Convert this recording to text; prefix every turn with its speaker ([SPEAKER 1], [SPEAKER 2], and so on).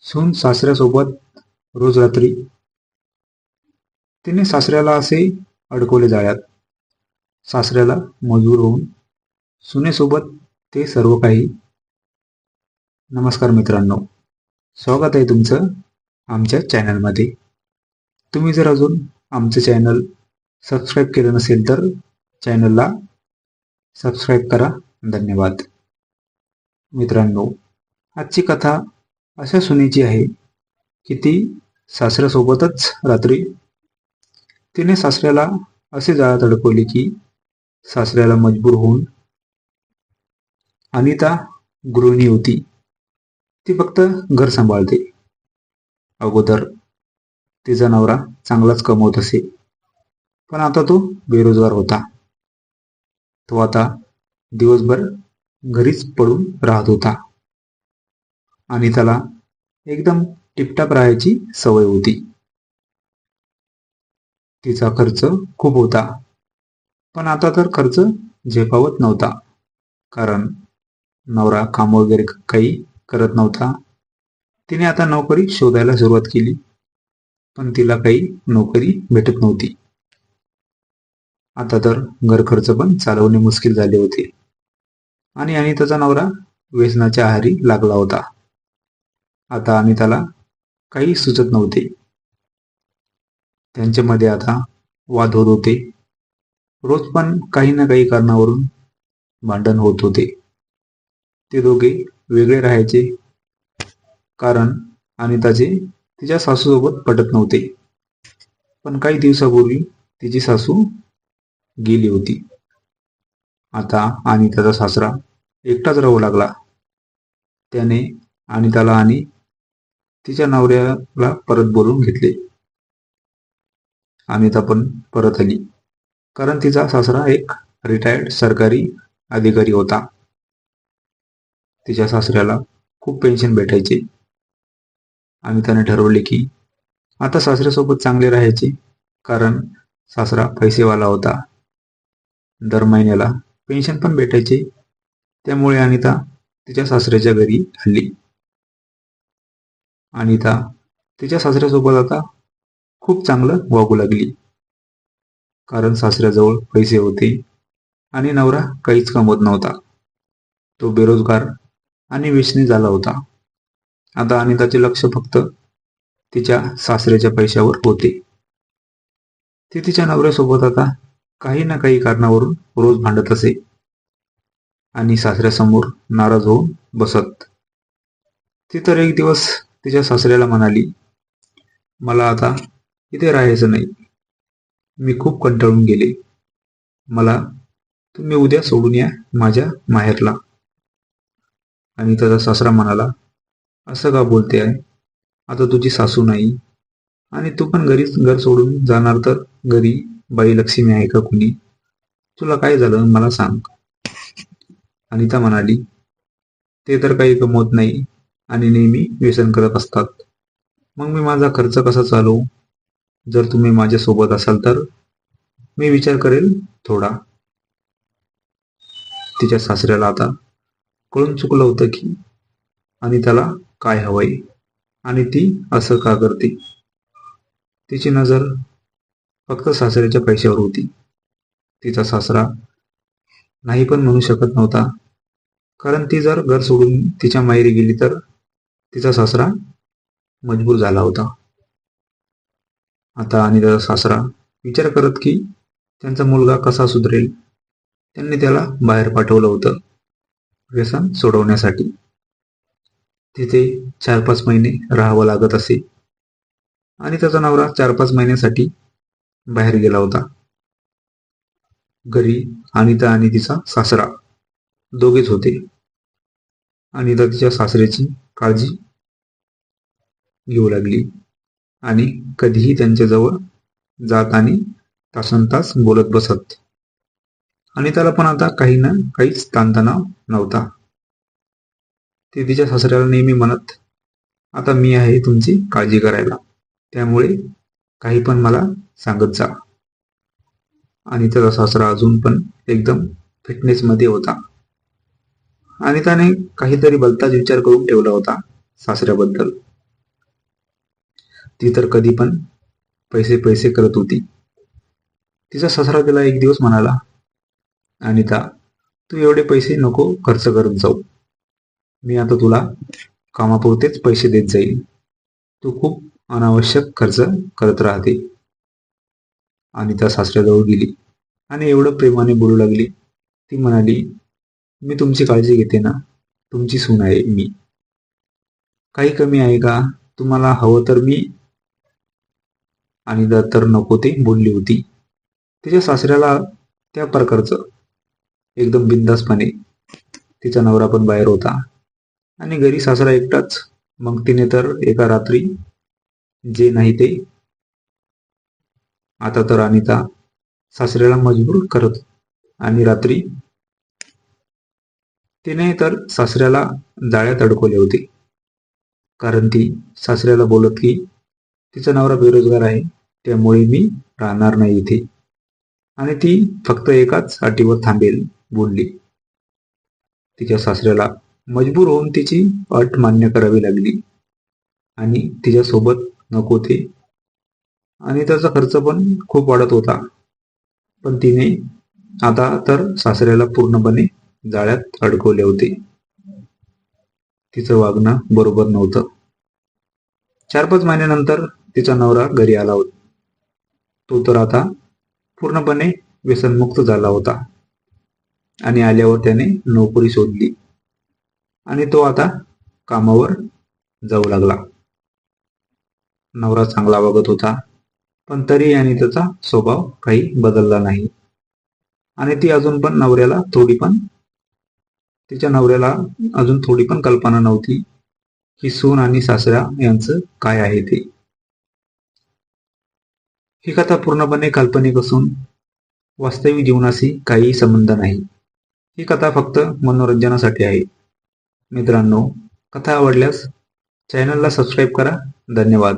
[SPEAKER 1] सून सासऱ्यासोबत रोज रात्री. तिने सासऱ्याला असे अडकवले जाळ्यात. सासऱ्याला मजूर होऊन सुनेसोबत ते सर्व काही. नमस्कार मित्रांनो. स्वागत आहे तुमचं आमच्या चॅनलमध्ये. तुम्ही जर अजून आमचं चॅनल सबस्क्राईब केलं नसेल तर चॅनलला सबस्क्राईब करा. धन्यवाद. मित्रांनो आजची कथा अशा सुनेची आहे की ती सासऱ्यासोबतच रात्री तिने सासऱ्याला असे जाळ्यात अडकवले की सासऱ्याला मजबूर होऊन अनिता गृहिणी होती. ती फक्त घर सांभाळते. अगोदर तिचा नवरा चांगलाच कमवत असे. पण आता तो बेरोजगार होता. तो आता दिवसभर घरीच पडून राहत होता. आणि त्याला एकदम टिपटाप राहायची सवय होती. तिचा खर्च खूप होता. पण आता तर खर्च झेपावत नव्हता. कारण नवरा काम वगैरे काही करत नव्हता. तिने आता नोकरी शोधायला सुरुवात केली. पण तिला काही नोकरी भेटत नव्हती. आता तर घर खर्च पण चालवणे मुश्किल झाले होते. आणि अनिताचा नवरा व्यसनाच्या आहारी लागला होता. आता आणि त्याला काही सुचत नव्हते. त्यांच्यामध्ये आता वाद होत होते. रोज पण काही ना काही कारणावरून भांडण होत होते. ते दोघे वेगळे राहायचे कारण अनिताचे तिच्या सासूसोबत पटत नव्हते. पण काही दिवसापूर्वी तिची सासू गेली होती. आता अनिताचा सासरा एकटाच राहू लागला. त्याने अनिताला आणि तिच्या नवऱ्याला परत बोलवून घेतले. अनिता पण परत आली. कारण तिचा सासरा एक रिटायर्ड सरकारी अधिकारी होता. तिच्या सासऱ्याला खूप पेन्शन भेटायचे. अमिताने ठरवले की आता सासऱ्यासोबत चांगले राहायचे. कारण सासरा पैसेवाला होता. दर महिन्याला पेन्शन पण भेटायचे. त्यामुळे अनिता तिच्या सासऱ्याच्या घरी हल्ली. अनिता तिच्या सासऱ्यासोबत आता खूप चांगलं वागू लागली. कारण सासऱ्याजवळ पैसे होते आणि नवरा काहीच कमवत नव्हता. तो बेरोजगार आणि विष्णी झाला होता. आता अनिताचे लक्ष फक्त तिच्या सासऱ्याच्या पैशावर होते. ती तिच्या नवऱ्यासोबत आता काही ना काही कारणावरून रोज भांडत असे आणि सासऱ्यासमोर नाराज होऊन बसत. ती तर एक दिवस तिच्या सासऱ्याला म्हणाली मला आता इथे राहायचं नाही. मी खूप कंटाळून गेले. मला तुम्ही उद्या सोडून या माझ्या माहेरला. आणि त्याचा सासरा म्हणाला असं का बोलते आहे? आता तुझी सासू नाही. आणि तू पण घरीच घर सोडून जाणार तर घरी बाई लक्ष्मी आहे का कुणी? तुला काय झालं मला सांग. अनिता म्हणाली ते तर काही गमवत नाही. आणि नेहमी व्यसन करत असतात. मग मी माझा खर्च कसा चालवू? जर तुम्ही माझ्यासोबत असाल तर? मी विचार करेल थोडा. तिच्या सासऱ्याला आता कळून चुकलं होतं की आणि त्याला काय हवंय? आणि ती असं का करते? तिची नजर फक्त सासऱ्याच्या पैशावर होती. तिचा सासरा नाही पण म्हणू शकत नव्हता. कारण ती जर घर सोडून तिच्या माहेरी गेली तर? तिचा सासरा मजबूर झाला होता. आता आणि त्याचा सासरा विचार करत की त्यांचा मुलगा कसा सुधरेल? त्यांनी त्याला बाहेर पाठवलं होतं. व्यसन सोडवण्यासाठी. तिथे चार पाच महिने राहावं लागत असे. आणि त्याचा नवरा चार पाच महिन्यासाठी बाहेर गेला होता. घरी अनिता आणि तिचा सासरा दोघेच होते. अनिता तिच्या सासऱ्याची काळजी येऊ लागली. आणि कधीही त्यांच्याजवळ जात आणि तासन तास बोलत बसत. आणि त्याला पण आता काही ना काहीच ताणतणाव नव्हता. ते तिच्या सासऱ्याला नेहमी म्हणत आता मी आहे तुमची काळजी करायला. त्यामुळे काही पण मला सांगत जा. आणि त्याचा सासरा अजून पण एकदम फिटनेसमध्ये होता. आणि त्याने काहीतरी भलताच विचार करून ठेवला होता सासऱ्याबद्दल. ती तर कधी पण पैसे पैसे करत होती. तिचा ससरा तिला एक दिवस म्हणाला अनिता तू एवढे पैसे नको खर्च करत जाऊ. मी आता तुला कामापुरतेच पैसे देत जाईल तू खूप अनावश्यक खर्च करत राहते. अनिता सासऱ्याजवळ गेली आणि एवढं प्रेमाने बोलू लागली. ती म्हणाली मी तुमची काळजी घेते ना. तुमची सून आहे मी. काही कमी आहे का? तुम्हाला हवं तर मी आणि तर नको ते बोलली होती. तिच्या सासऱ्याला त्या प्रकारचं एकदम बिंदासपणे तिचा नवरा पण बाहेर होता. आणि घरी सासरा एकटाच. मग तिने तर एका रात्री जे नाही ते आता तर अनिता सासऱ्याला मजबूर करत आणि रात्री तिने तर सासऱ्याला जाळ्यात अडकवले होते. कारण ती सासऱ्याला बोलत की तिचा नवरा बेरोजगार आहे त्यामुळे मी राहणार नाही इथे. आणि ती फक्त एकाच अटीवर थांबेल बोलली. तिच्या सासऱ्याला मजबूर होऊन तिची अट मान्य करावी लागली. आणि तिच्यासोबत नको ते आणि त्याचा खर्च पण खूप वाढत होता. पण तिने आता तर सासऱ्याला पूर्णपणे जाळ्यात अडकवले होते. तिचं वागणं बरोबर नव्हतं. चार पाच महिन्यानंतर तिचा नवरा घरी आला होता. तो तर आता पूर्णपणे व्यसनमुक्त झाला होता. आणि आल्यावर त्याने नोकरी शोधली आणि तो आता कामावर जाऊ लागला. नवरा चांगला वागत होता पण तरी आणि त्याचा स्वभाव काही बदलला नाही. आणि ती अजून पण नवऱ्याला थोडी पण तिच्या नवऱ्याला अजून थोडी पण कल्पना नव्हती. की सून आणि सासरा यांचं काय आहे ते? ही कथा पूर्णपणे काल्पनिक असून वास्तविक जीवनाशी काहीही संबंध नाही. ही कथा फक्त मनोरंजनासाठी आहे. मित्रांनो कथा आवडल्यास चॅनलला सबस्क्राईब करा. धन्यवाद.